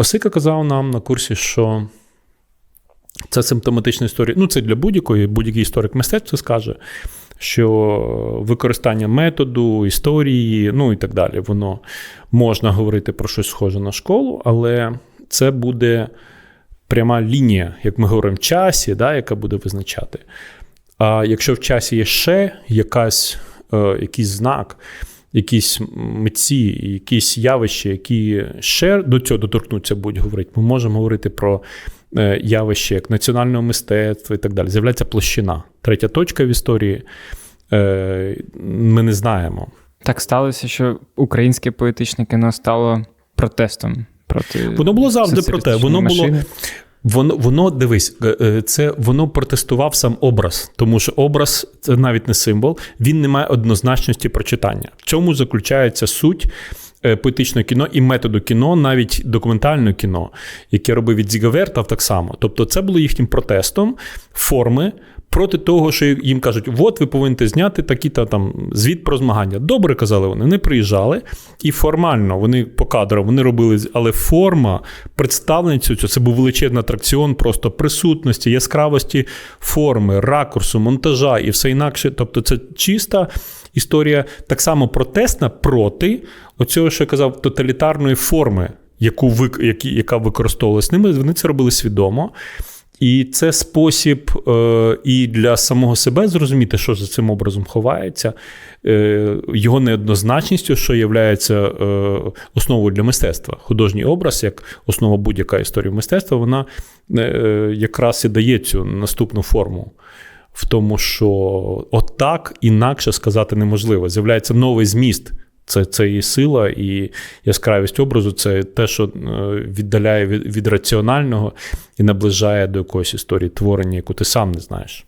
Осика казав нам на курсі, що це симптоматична історія. Ну, це для будь-якої, будь-який історик мистецтва скаже, що використання методу, історії, ну і так далі, воно можна говорити про щось схоже на школу, але це буде пряма лінія, як ми говоримо, в часі, да, яка буде визначати. А якщо в часі є ще якась, е, якийсь знак, якісь митці, якісь явища, які ще до цього доторкнуться, будуть говорити, ми можемо говорити про е, явище як національного мистецтва і так далі. З'являється площина. Третя точка в історії. Е, ми не знаємо. Так сталося, що українське поетичне кіно стало протестом проти. Воно було завжди про те. Воно було. Воно воно дивись, е, це воно протестував сам образ, тому що образ це навіть не символ, він не має однозначності прочитання. В цьому заключається суть е, поетичного кіно і методу кіно, навіть документального кіно, яке робив від Зіґавертав, так само. Тобто, це було їхнім протестом форми проти того, що їм кажуть, от ви повинні зняти такі-то там звіт про змагання. Добре казали вони, не приїжджали, і формально вони по кадрам вони робили, але форма представлення цього це був величезний атракціон просто присутності, яскравості форми, ракурсу, монтажа і все інакше. Тобто, це чиста. Історія так само протестна проти оцього, що я казав, тоталітарної форми, яку вик яка використовувалась ними. Вони це робили свідомо. І це спосіб е, і для самого себе зрозуміти, що за цим образом ховається, е, його неоднозначністю, що є е, основою для мистецтва. Художній образ, як основа будь-яка історія мистецтва, вона е, якраз і дає цю наступну форму. В тому, що отак інакше сказати неможливо. З'являється новий зміст це це і сила, і яскравість образу це те, що е, віддаляє від, від раціонального і наближає до якоїсь історії творення, яку ти сам не знаєш.